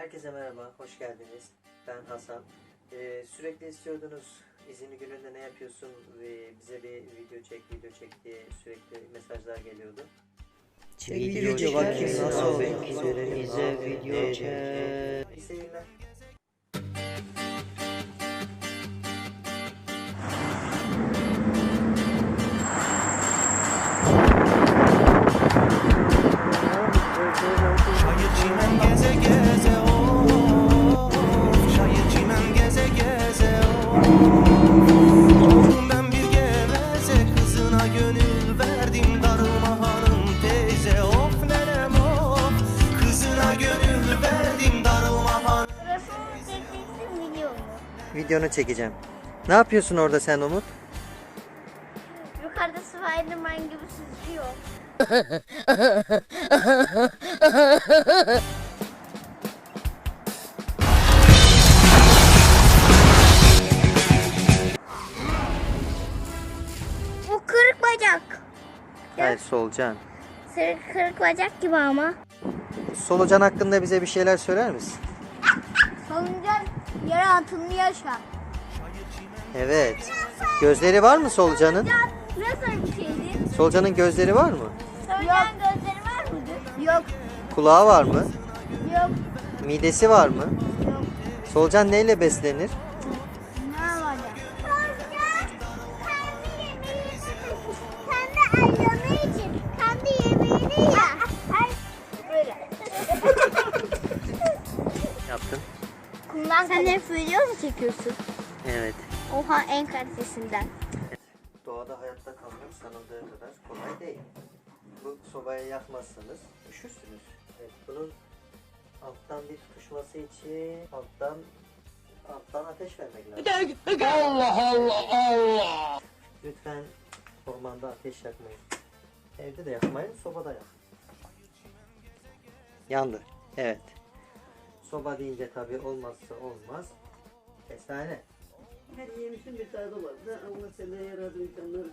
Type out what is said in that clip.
Herkese merhaba, hoş geldiniz. Ben Hasan. Ee, sürekli istiyordunuz izinli gününde ne yapıyorsun ve bize bir video çek, video çek diye sürekli mesajlar geliyordu. Video çek bakayım nasıl olacak bize video çek. Videonu çekeceğim. Ne yapıyorsun orada sen Umut? Yukarıda Spiderman gibi süzüyor. bacak. Hayır Solcan. Senin kırık bacak gibi ama. Solucan hakkında bize bir şeyler söyler misin? Soluncan yere atılmış yaşa. Evet. Gözleri var mı Solucan'ın? Nasıl bir şeydi? Solucan'ın gözleri var mı? Soluncan gözleri var mıdır? Yok. Kulağı var mı? Yok. Midesi var mı? Yok. Solucan neyle beslenir? Sen hep video mu çekiyorsun? Evet. Oha en kalitesinden. Doğada hayatta kalmak sanıldığı kadar kolay değil. Bu sobayı yakmazsanız üşürsünüz. Evet, bunun alttan bir tutuşması için alttan alttan ateş vermek lazım. Allah Allah Allah. Lütfen ormanda ateş yakmayın. Evde de yakmayın, sobada yak. Yandı. Evet. Soba deyince tabi olmazsa olmaz. Kestane. Her yemişin bir tadı var da Allah sana yaradı insanlar